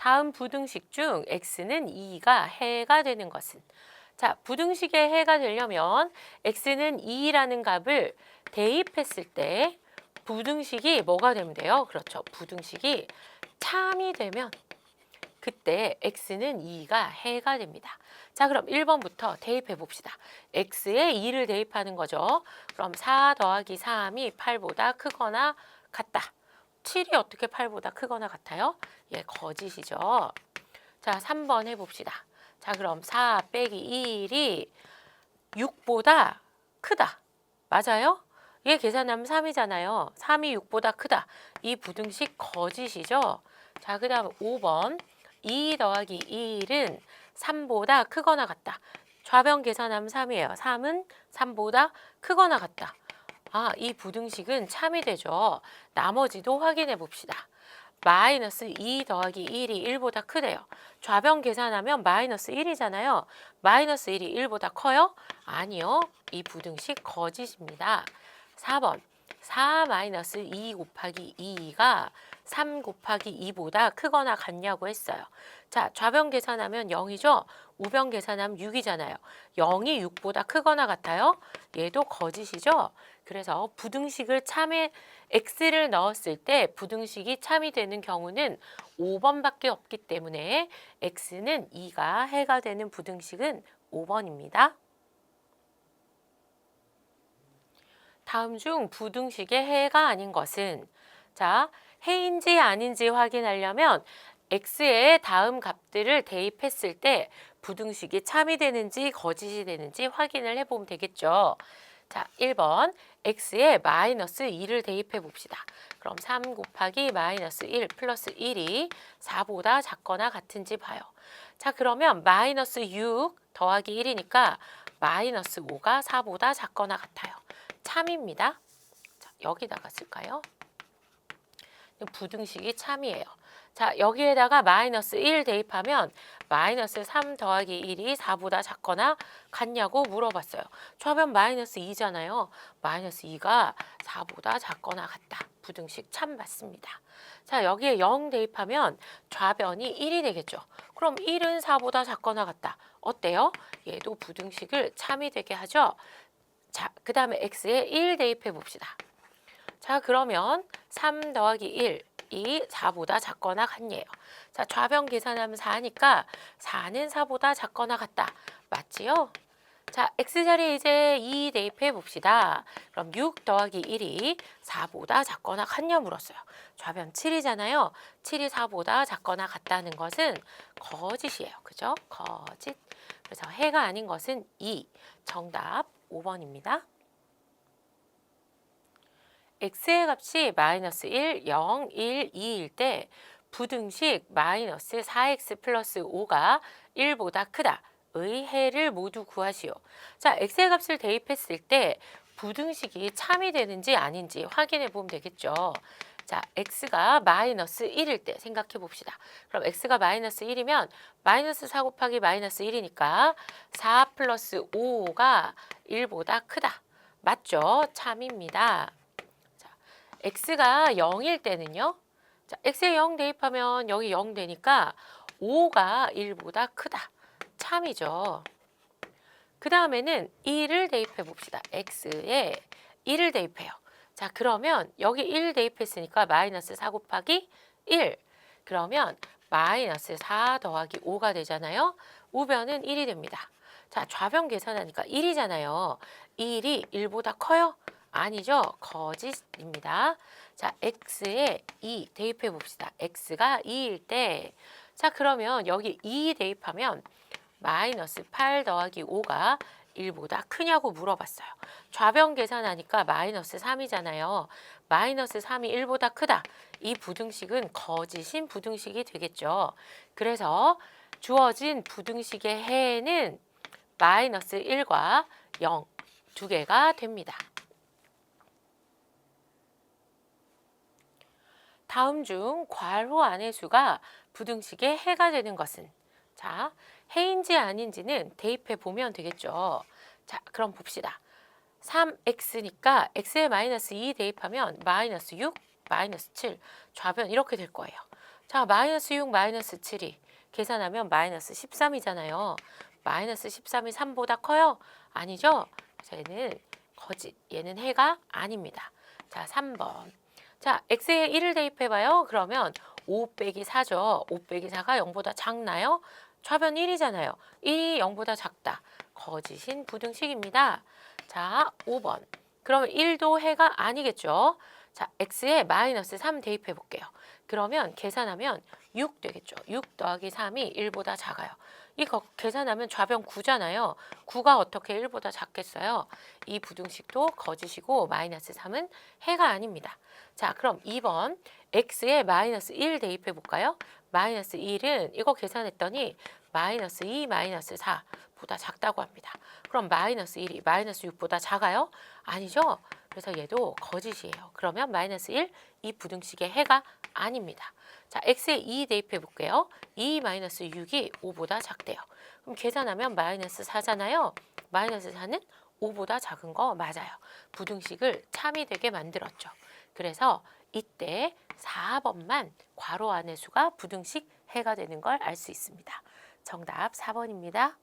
다음 부등식 중 x는 2가 해가 되는 것은 자, 부등식의 해가 되려면 x는 2라는 값을 대입했을 때 부등식이 뭐가 되면 돼요? 그렇죠. 부등식이 참이 되면 그때 x는 2가 해가 됩니다. 자, 그럼 1번부터 대입해 봅시다. x에 2를 대입하는 거죠. 그럼 4 더하기 3이 8보다 크거나 같다. 7이 어떻게 8보다 크거나 같아요? 예, 거짓이죠. 자, 3번 해봅시다. 자, 그럼 4 빼기 1이 6보다 크다. 맞아요? 얘 계산하면 3이잖아요. 3이 6보다 크다. 이 부등식 거짓이죠. 자, 그 다음 5번. 2 더하기 1은 3보다 크거나 같다. 좌변 계산하면 3이에요. 3은 3보다 크거나 같다. 아, 이 부등식은 참이 되죠. 나머지도 확인해 봅시다. 마이너스 2 더하기 1이 1보다 크대요. 좌변 계산하면 마이너스 1이잖아요. 마이너스 1이 1보다 커요? 아니요. 이 부등식 거짓입니다. 4번 4 마이너스 2 곱하기 2가 3 곱하기 2보다 크거나 같냐고 했어요. 자, 좌변 계산하면 0이죠? 우변 계산하면 6이잖아요. 0이 6보다 크거나 같아요? 얘도 거짓이죠? 그래서 부등식을 참에 x를 넣었을 때 부등식이 참이 되는 경우는 5번밖에 없기 때문에 x는 2가 해가 되는 부등식은 5번입니다. 다음 중 부등식의 해가 아닌 것은 자, 해인지 아닌지 확인하려면 x의 다음 값들을 대입했을 때 부등식이 참이 되는지 거짓이 되는지 확인을 해보면 되겠죠. 자, 1번 x에 마이너스 2를 대입해 봅시다. 그럼 3 곱하기 마이너스 1 플러스 1이 4보다 작거나 같은지 봐요. 자, 그러면 마이너스 6 더하기 1이니까 마이너스 5가 4보다 작거나 같아요. 참입니다. 자, 여기다가 쓸까요? 부등식이 참이에요. 자, 여기에다가 마이너스 1 대입하면 마이너스 3 더하기 1이 4보다 작거나 같냐고 물어봤어요. 좌변 마이너스 2잖아요. 마이너스 2가 4보다 작거나 같다. 부등식 참 맞습니다. 자, 여기에 0 대입하면 좌변이 1이 되겠죠. 그럼 1은 4보다 작거나 같다. 어때요? 얘도 부등식을 참이 되게 하죠. 자, 그 다음에 x에 1 대입해 봅시다. 자, 그러면 3 더하기 1, 이 4보다 작거나 같네요. 자, 좌변 계산하면 4니까 4는 4보다 작거나 같다. 맞지요? 자, x자리에 이제 2 대입해 봅시다. 그럼 6 더하기 1이 4보다 작거나 같냐 물었어요. 좌변 7이잖아요. 7이 4보다 작거나 같다는 것은 거짓이에요. 그죠? 거짓. 그래서 해가 아닌 것은 2. 정답 5번입니다. x의 값이 마이너스 1, 0, 1, 2일 때 부등식 마이너스 4x 플러스 5가 1보다 크다. 의 해를 모두 구하시오. 자, x의 값을 대입했을 때 부등식이 참이 되는지 아닌지 확인해 보면 되겠죠. 자, x가 마이너스 1일 때 생각해 봅시다. 그럼 x가 마이너스 1이면 마이너스 4 곱하기 마이너스 1이니까 4 플러스 5가 1보다 크다. 맞죠? 참입니다. 자, x가 0일 때는요. 자, x에 0 대입하면 여기 0 되니까 5가 1보다 크다. 참이죠. 그 다음에는 1을 대입해 봅시다. x에 1을 대입해요. 자, 그러면 여기 1 대입했으니까 마이너스 4 곱하기 1. 그러면 마이너스 4 더하기 5가 되잖아요. 우변은 1이 됩니다. 자, 좌변 계산하니까 1이잖아요. 1이 1보다 커요? 아니죠. 거짓입니다. 자, x에 2 대입해 봅시다. x가 2일 때. 자, 그러면 여기 2 대입하면 마이너스 8 더하기 5가 1보다 크냐고 물어봤어요. 좌변 계산하니까 마이너스 3이잖아요. 마이너스 3이 1보다 크다. 이 부등식은 거짓인 부등식이 되겠죠. 그래서 주어진 부등식의 해는 마이너스 1과 0 두 개가 됩니다. 다음 중 괄호 안의 수가 부등식의 해가 되는 것은 자, 해인지 아닌지는 대입해 보면 되겠죠. 자, 그럼 봅시다. 3x니까 x에 마이너스 2 대입하면 마이너스 6, 마이너스 7 좌변 이렇게 될 거예요. 자, 마이너스 6, 마이너스 7이 계산하면 마이너스 13이잖아요. 마이너스 13이 3보다 커요? 아니죠? 그래서 얘는 거짓, 얘는 해가 아닙니다. 자, 3번. 자, x에 1을 대입해봐요. 그러면 5 빼기 4죠. 5 빼기 4가 0보다 작나요? 좌변 1이잖아요. 1이 0보다 작다. 거짓인 부등식입니다. 자, 5번. 그러면 1도 해가 아니겠죠. 자, x에 마이너스 3 대입해 볼게요. 그러면 계산하면 6 되겠죠. 6 더하기 3이 1보다 작아요. 이거 계산하면 좌변 9잖아요. 9가 어떻게 1보다 작겠어요? 이 부등식도 거짓이고 마이너스 3은 해가 아닙니다. 자, 그럼 2번 x에 마이너스 1 대입해 볼까요? 마이너스 1은 이거 계산했더니 마이너스 2 마이너스 4보다 작다고 합니다. 그럼 마이너스 1이 마이너스 6보다 작아요? 아니죠? 그래서 얘도 거짓이에요. 그러면 마이너스 1, 이 부등식의 해가 아닙니다. 자, x에 2 대입해 볼게요. 2 마이너스 6이 5보다 작대요. 그럼 계산하면 마이너스 4잖아요. 마이너스 4는 5보다 작은 거 맞아요. 부등식을 참이 되게 만들었죠. 그래서 이때 4번만 괄호 안의 수가 부등식 해가 되는 걸 알 수 있습니다. 정답 4번입니다.